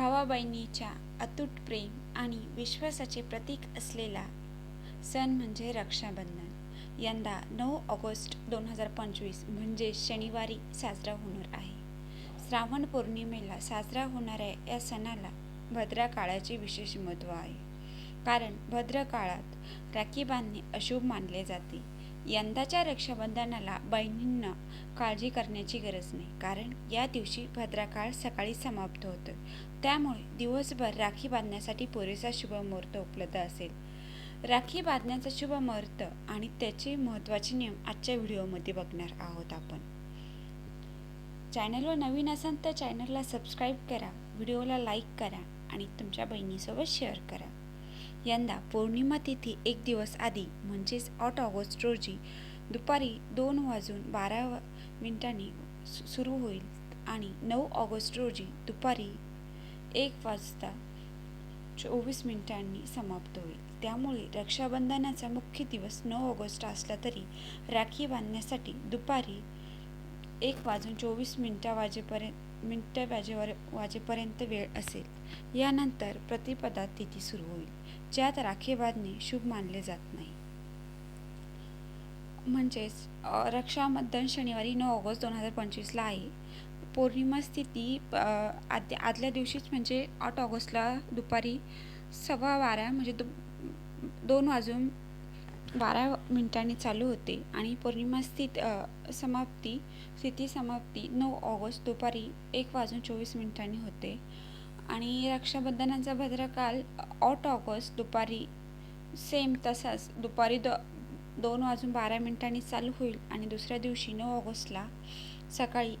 भावा बहिणीच्या अतूट प्रेम आणि विश्वासाचे प्रतीक असलेला सण म्हणजे रक्षाबंधन. यंदा नऊ ऑगस्ट दोन हजार पंचवीस म्हणजे शनिवारी साजरा होणार आहे. श्रावण पौर्णिमेला साजरा होणाऱ्या या सणाला भद्रा काळाचे विशेष महत्त्व आहे. कारण भद्र काळात राखी बांधणे अशुभ मानले जाते. यंदाच्या रक्षाबंधनाला बहिणींना काळजी करण्याची गरज नाही. कारण या दिवशी भद्राकाळ सकाळी समाप्त होतो त्यामुळे दिवसभर राखी बांधण्यासाठी पुरेसा शुभ मुहूर्त उपलब्ध असेल. राखी बांधण्याचा शुभ मुहूर्त आणि त्याचे महत्त्वाचे नियम आजच्या व्हिडिओमध्ये बघणार आहोत आपण. चॅनलवर नवीन असाल तर चॅनलला सबस्क्राईब करा व्हिडिओला लाईक करा आणि तुमच्या बहिणीसोबत शेअर करा. यंदा पौर्णिमा तिथी एक दिवस आधी म्हणजेच आठ ऑगस्ट रोजी दुपारी दोन वाजून बारा मिनिटांनी सु- सुरू होईल आणि नऊ ऑगस्ट रोजी दुपारी एक वाजता चोवीस मिनिटांनी समाप्त होईल. त्यामुळे रक्षाबंधनाचा मुख्य दिवस नऊ ऑगस्ट असला तरी राखी बांधण्यासाठी दुपारी एक वाजून चोवीस मिनटा वाजेपर्यंत मिनटं वाजेवर वाजेपर्यंत वेळ असेल. यानंतर प्रतिपदा तिथी सुरू होईल ज्यात राखी बांधणे शुभ मानले जात नाही. म्हणजेच अ, रक्षाबंधन शनिवारी नऊ ऑगस्ट दोन हजार पंचवीसला आहे. पौर्णिमा स्थिती आद आद्या आदल्या दिवशीच म्हणजे आठ ऑगस्टला दुपारी सव्वा बारा म्हणजे दो दोन वाजून बारा मिनिटांनी चालू होते आणि पौर्णिमा स्थित समाप्ती स्थिती समाप्ती नऊ ऑगस्ट दुपारी एक वाजून चोवीस मिनिटांनी होते. आणि रक्षाबंधनाचा भद्रकाल आठ ऑगस्ट दुपारी सेम तसाच दुपारी द दोन वाजून बारा मिनिटांनी चालू होईल आणि दुसऱ्या दिवशी नऊ ऑगस्टला सकाळी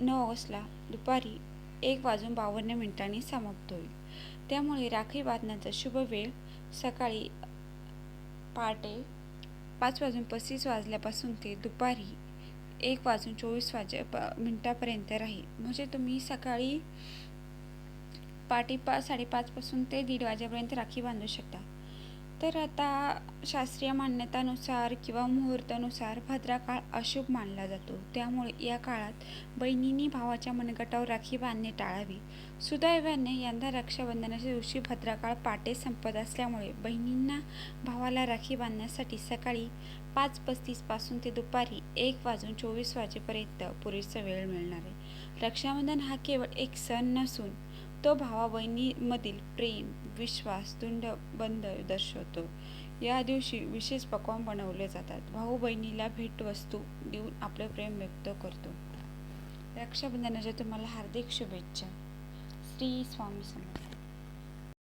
नऊ ऑगस्टला दुपारी एक वाजून बावन्न मिनिटांनी समाप्त होईल. त्यामुळे राखी बांधण्याचा शुभ वेळ सकाळी पहाटे पाच वाजून पस्तीस वाजल्यापासून ते दुपारी एक वाजून चोवीस वाजे प मिनटापर्यंत राहील. म्हणजे तुम्ही सकाळी पहाटे पाच साडेपाचपासून ते दीड वाजेपर्यंत राखी बांधू शकता. तर आता शास्त्रीय मान्यतानुसार किंवा मुहूर्तानुसार भद्राकाळ अशुभ मानला जातो. त्यामुळे या काळात बहिणींनी भावाच्या मनगटावर राखी बांधणे टाळावी. सुदैवाने यंदा रक्षाबंधनाच्या दिवशी भद्राकाळ पाटे संपत असल्यामुळे बहिणींना भावाला राखी बांधण्यासाठी सकाळी पाच पस्तीसपासून ते दुपारी एक वाजून चोवीस वाजेपर्यंत पुरेसा वेळ मिळणार आहे. रक्षाबंधन हा केवळ एक सण नसून तो भावा बहिणीमधील प्रेम विश्वास तुंड बंध दर्शवतो. या दिवशी विशेष पक्वान बनवले जातात. भाऊ बहिणीला भेटवस्तू देऊन आपलं प्रेम व्यक्त करतो. रक्षाबंधनाच्या तुम्हाला हार्दिक शुभेच्छा. श्री स्वामी समर्थ.